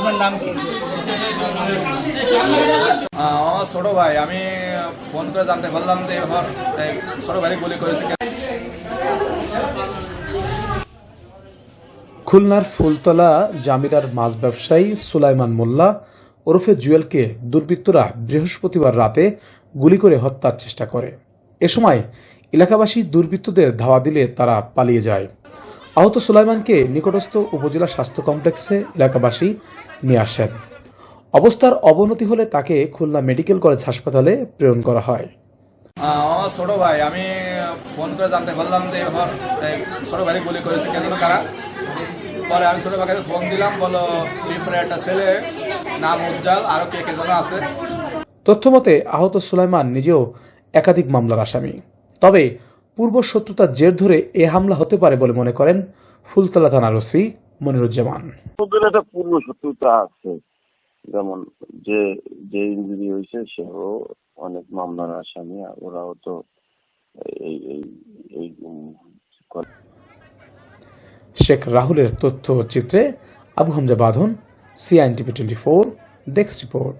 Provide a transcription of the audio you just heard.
আপনার নাম কি? আমার ছোট ভাই আমি ফোন করে জানতে পারলাম যে এবার ছোট ভাই গুলি করেছে খুলনার ফুলতলা জামিরার মাছ ব্যবসায়ী সুলাইমান মোল্লা ওরফে জুয়েলকে দুর্বৃত্তরা বৃহস্পতিবার রাতে গুলি করে হত্যার চেষ্টা করে। এ সময় এলাকাবাসী দুর্বৃত্তদের ধাওয়া দিলে তারা পালিয়ে যায়। আহত সুলাইমানকে নিকটস্থ উপজেলা স্বাস্থ্য কমপ্লেক্সে এলাকাবাসী নিয়ে আসেন। অবস্থার অবনতি হলে তাকে খুলনা মেডিকেল কলেজ হাসপাতালে প্রেরণ করা হয়। আমার ছোট ভাই আমি ফোন করে জানতে পারলাম যে এবার ছোট ভাই গুলি করেছে কে যেন কারা পরে আমি ছোট ভাইকে ফোন দিলাম বলো একটা ছেলে নাম উজ্জ্বল আরও কে কে যেন আছে। তথ্যমতে আহত সুলাইমান নিজেও একাধিক মামলার আসামি। তবে পূর্ব শত্রুতার জের ধরে এ হামলা হতে পারে বলে মনে করেন ফুলতলা থানার ওসি মনিরুজ্জামান। একটা পূর্ব শত্রুতা আছে। যেমন যে যে ইঞ্জুরি হয়েছে সেও অনেক মামলার আসামি ওরাও তো এই এই এই শেখ রাহুলের তথ্য চিত্রে Abu Hamza Badhon CIN TV twenty four desk report.